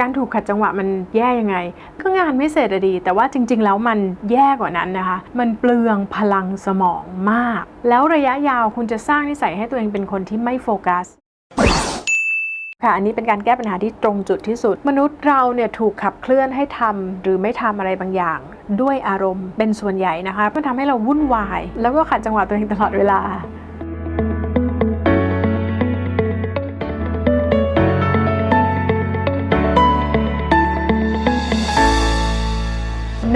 การถูกขัดจังหวะมันแย่ยังไง ก็งานไม่เสร็จดี แต่ว่าจริง ๆ แล้วมันแย่กว่านั้นนะคะ มันเปลืองพลังสมองมาก แล้วระยะยาวคุณจะสร้างนิสัยให้ตัวเองเป็นคนที่ไม่โฟกัสค่ะอันนี้เป็นการแก้ปัญหาที่ตรงจุดที่สุด มนุษย์เราเนี่ยถูกขับเคลื่อนให้ทำหรือไม่ทำอะไรบางอย่าง ด้วยอารมณ์เป็นส่วนใหญ่นะคะมันทำให้เราวุ่นวาย แล้วก็ขัดจังหวะตัวเองตลอดเวลา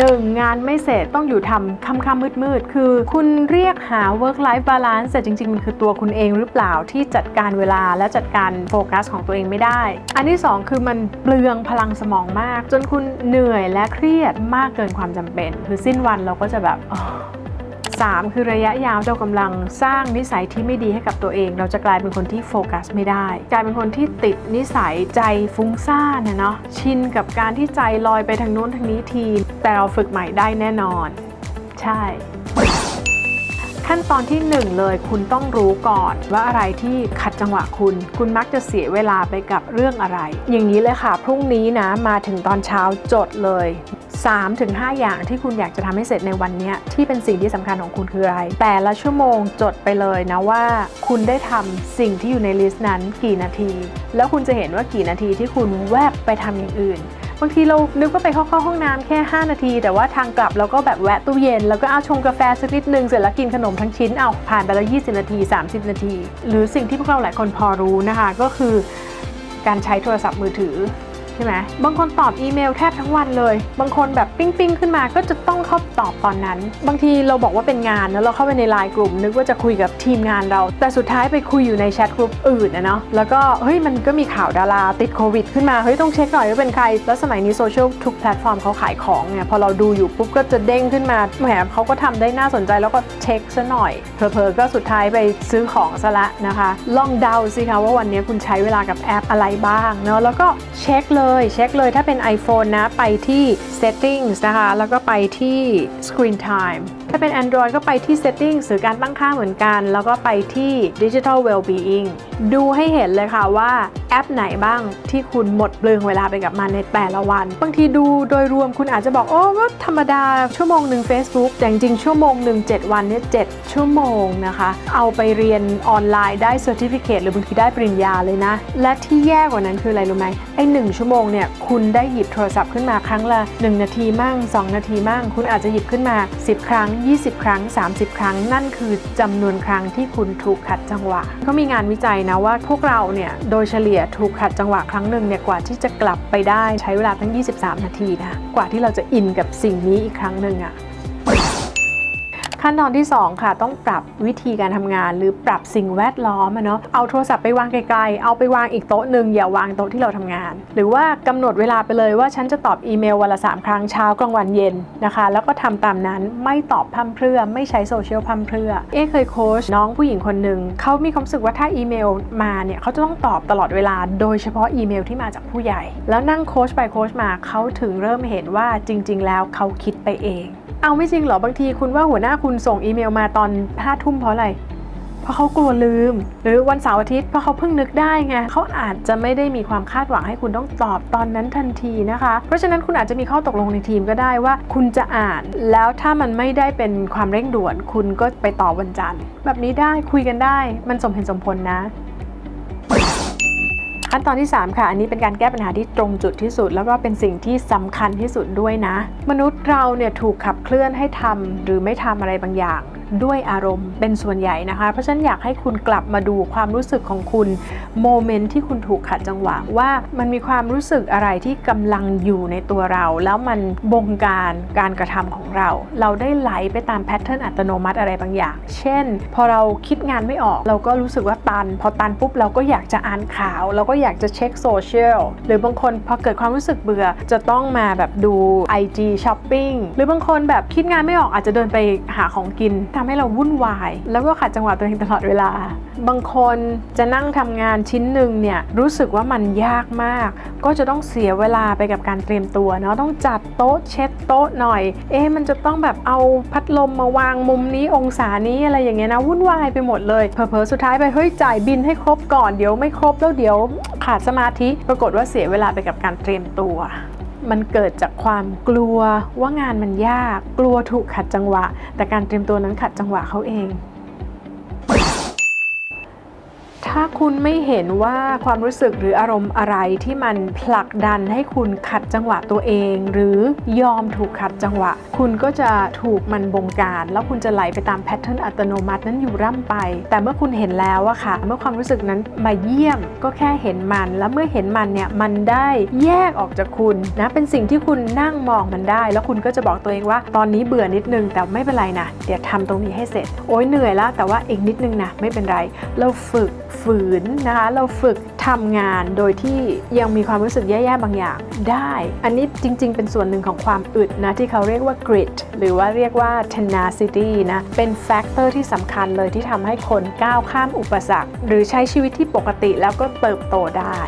หนึ่งงานไม่เสร็จต้องอยู่ทำค่ำๆมืดๆ คือคุณเรียกหา work life balance แต่จริงๆ มันคือตัวคุณเองหรือเปล่าที่จัดการเวลาและจัดการโฟกัสของตัวเองไม่ได้ อันที่ 2 คือมันเปลืองพลังสมองมาก จนคุณเหนื่อยและเครียดมากเกินความจำเป็น คือสิ้นวันเราก็จะแบบ 3 คือระยะยาวเรากำลังสร้างนิสัยที่ไม่ดีให้กับตัวเอง เราจะกลายเป็นคนที่โฟกัสไม่ได้ กลายเป็นคนที่ติดนิสัยใจฟุ้งซ่านนะเนาะชินกับการที่ใจลอยไปทางโน้นทางนี้ที แต่เราฝึกใหม่ได้แน่นอน ใช่ขั้นตอนที่ 1 เลยคุณต้องรู้ก่อนว่าอะไรที่ขัดจังหวะคุณ คุณมักจะเสียเวลาไปกับเรื่องอะไร อย่างนี้เลยค่ะ พรุ่งนี้นะมาถึงตอนเช้าจดเลย 3-5 อย่างที่คุณอยากจะทำให้เสร็จในวันนี้ที่เป็นสิ่งที่สำคัญของคุณคืออะไร แต่ละชั่วโมงจดไปเลยนะว่า คุณได้ทำสิ่งที่อยู่ในลิสต์นั้นกี่นาที แล้วคุณจะเห็นว่ากี่นาทีที่คุณแวบไปทำอย่างอื่นบางทีเรานึกว่าไปเข้าห้องน้ำแค่ 5 นาที แต่ว่าทางกลับเราก็แบบแวะตู้เย็น แล้วก็เอาชงกาแฟสักนิดนึง เสร็จแล้วกินขนมทั้งชิ้นเอาผ่านไปแล้ว 20 นาที 30 นาที หรือสิ่งที่พวกเราหลายคนพอรู้นะคะ ก็คือการใช้โทรศัพท์มือถือ ช่ไหมบางคนตอบอีเมลแทบทั้งวันเลย บางคนแบบปิ้งปิ้งขึ้นมาก็จะต้องเข้าตอบตอนนั้น บางทีเราบอกว่าเป็นงานแล้วเราเข้าไปในไลน์กลุ่ม นึกว่าจะคุยกับทีมงานเรา แต่สุดท้ายไปคุยอยู่ในแชทกลุ่มอื่นนะเนาะแล้วก็เฮ้ยมันก็มีข่าวดาราติดโควิดขึ้นมาเฮ้ยต้องเช็คหน่อยว่าเป็นใคร แล้วสมัยนี้โซเชียลทุกแพลตฟอร์มเขาขายของเนี่ยพอเราดูอยู่ปุ๊บก็จะเด้งขึ้นมาแหมเขาก็ทำได้น่าสนใจแล้วก็เช็คซะหน่อยเพอๆก็สุดท้ายไปซื้อของซะละนะคะ ลองเดาสิคะว่าวันนี้คุณใช้เวลากับแอปอะไรบ้างเนาะแล้วก็เช็คเลยเช็คเลยถ้าเป็น iPhone นะ ไปที่ settings นะคะ แล้วก็ไปที่ screen time ถ้าเป็น Android ก็ไปที่ settings หรือการตั้งค่าเหมือนกัน แล้วก็ไปที่ digital well-being ดูให้เห็นเลยค่ะว่าแอปไหนบ้างที่คุณหมดเปลืองเวลาไปกับมันในแต่ละวัน บางทีดูโดยรวมคุณอาจจะบอก โอ้ก็ธรรมดาชั่วโมงหนึ่ง Facebook แต่จริงชั่วโมงหนึ่ง7วันเนี่ย7ชั่วโมงนะคะ เอาไปเรียนออนไลน์ได้ certificate หรือบางทีได้ปริญญาเลยนะ และที่แย่กว่านั้นคืออะไรรู้ไหมไอ้หนึ่งชั่วโมงเนี่ยคุณได้หยิบโทรศัพท์ขึ้นมาครั้งละ 1 นาทีมั่ง 2 นาทีมั่ง คุณอาจจะหยิบขึ้นมา 10 ครั้ง20 ครั้ง 30 ครั้ง นั่นคือจำนวนครั้งที่คุณถูกขัดจังหวะเขามีงานวิจัยนะว่าพวกเราเนี่ยโดยเฉลี่ยถูกขัดจังหวะครั้งหนึ่งเนี่ยกว่าที่จะกลับไปได้ใช้เวลาตั้ง 23 นาทีนะกว่าที่เราจะอินกับสิ่งนี้อีกครั้งหนึ่งอะ ขั้นตอนที่ 2 ค่ะ ต้องปรับวิธีการทำงาน หรือปรับสิ่งแวดล้อมอะเนาะเอาโทรศัพท์ไปวางไกลๆ เอาไปวางอีกโต๊ะหนึ่งอย่าวางโต๊ะที่เราทำงาน หรือว่ากำหนดเวลาไปเลยว่าฉันจะตอบอีเมลวันละ3ครั้งเช้ากลางวันเย็นนะคะ แล้วก็ทำตามนั้นไม่ตอบพร่ำเพรื่อไม่ใช้โซเชียลพร่ำเพรื่อเอ๊เคยโค้ชน้องผู้หญิงคนหนึ่งเขามีความรู้สึกว่าถ้าอีเมลมาเนี่ยเขาจะต้องตอบตลอดเวลา โดยเฉพาะอีเมลที่มาจากผู้ใหญ่ แล้วนั่งโค้ชไปโค้ชมาเขาถึงเริ่มเห็นว่าจริง ๆ แล้วเขาคิดไปเอง เอาไม่จริงเหรอบางทีคุณว่าหัวหน้าคุณส่งอีเมลมาตอนห้าทุ่มเพราะอะไร เพราะเขากลัวลืม หรือวันเสาร์อาทิตย์เพราะเขาเพิ่งนึกได้ไงเขาอาจจะไม่ได้มีความคาดหวังให้คุณต้องตอบตอนนั้นทันทีนะคะ เพราะฉะนั้นคุณอาจจะมีข้อตกลงในทีมก็ได้ว่า คุณจะอ่านแล้วถ้ามันไม่ได้เป็นความเร่งด่วน คุณก็ไปต่อวันจันทร์ แบบนี้ได้คุยกันได้ มันสมเหตุสมผลนะ ขั้นตอนที่ 3 ค่ะ อันนี้เป็นการแก้ปัญหาที่ตรงจุดที่สุด แล้วก็เป็นสิ่งที่สำคัญที่สุดด้วยนะ มนุษย์เราเนี่ยถูกขับเคลื่อนให้ทำหรือไม่ทำอะไรบางอย่าง ด้วยอารมณ์เป็นส่วนใหญ่นะคะ เพราะฉะนั้นอยากให้คุณกลับมาดูความรู้สึกของคุณโมเมนต์ที่คุณถูกขัดจังหวะว่ามันมีความรู้สึกอะไรที่กำลังอยู่ในตัวเรา แล้วมันบงการการกระทำของเรา เราได้ไหลไปตามแพทเทิร์นอัตโนมัติอะไรบางอย่าง เช่น พอเราคิดงานไม่ออก เราก็รู้สึกว่าตัน พอตันปุ๊บเราก็อยากจะอ่านข่าว เราก็อยากจะเช็คโซเชียลหรือบางคนพอเกิดความรู้สึกเบื่อจะต้องมาแบบดู IG Shopping หรือบางคนแบบคิดงานไม่ออกอาจจะเดินไปหาของกินทำให้เราวุ่นวาย แล้วก็ขัดจังหวะตัวเองตลอดเวลา บางคนจะนั่งทำงานชิ้นหนึ่งเนี่ยรู้สึกว่ามันยากมาก ก็จะต้องเสียเวลาไปกับการเตรียมตัวเนาะต้องจัดโต๊ะเช็ดโต๊ะหน่อย เอ๊ะมันจะต้องแบบเอาพัดลมมาวางมุมนี้องศานี้อะไรอย่างเงี้ยนะวุ่นวายไปหมดเลยเผลอๆสุดท้ายไปเฮ้ยจ่ายบินให้ครบก่อนเดี๋ยวไม่ครบแล้วเดี๋ยวขาดสมาธิปรากฏว่าเสียเวลาไปกับการเตรียมตัว มันเกิดจากความกลัวว่างานมันยาก กลัวถูกขัดจังหวะ แต่การเตรียมตัวนั้นขัดจังหวะเขาเอง ถ้าคุณไม่เห็นว่าความรู้สึกหรืออารมณ์อะไรที่มันผลักดันให้คุณขัดจังหวะตัวเอง หรือยอมถูกขัดจังหวะ คุณก็จะถูกมันบงการ แล้วคุณจะไหลไปตามแพทเทิร์นอัตโนมัตินั้นอยู่ร่ำไป แต่เมื่อคุณเห็นแล้วอะค่ะ เมื่อความรู้สึกนั้นมาเยี่ยมก็แค่เห็นมัน แล้วเมื่อเห็นมันเนี่ยมันได้แยกออกจากคุณนะเป็นสิ่งที่คุณนั่งมองมันได้ แล้วคุณก็จะบอกตัวเองว่า ตอนนี้เบื่อนิดนึงแต่ไม่เป็นไรนะเดี๋ยวทำตรงนี้ให้เสร็จ โอ้ยเหนื่อยแล้วแต่ว่าอีกนิดนึงนะไม่เป็นไรเราฝึกฝืนนะคะ เราฝึกทำงานโดยที่ยังมีความรู้สึกแย่ๆบางอย่างได้ อันนี้จริง ๆ เป็นส่วนหนึ่งของความอึดนะ ที่เขาเรียกว่า grit หรือว่าเรียกว่า tenacity นะ เป็นแฟกเตอร์ที่สำคัญเลยที่ทำให้คนก้าวข้ามอุปสรรค หรือใช้ชีวิตที่ปกติแล้วก็เติบโตได้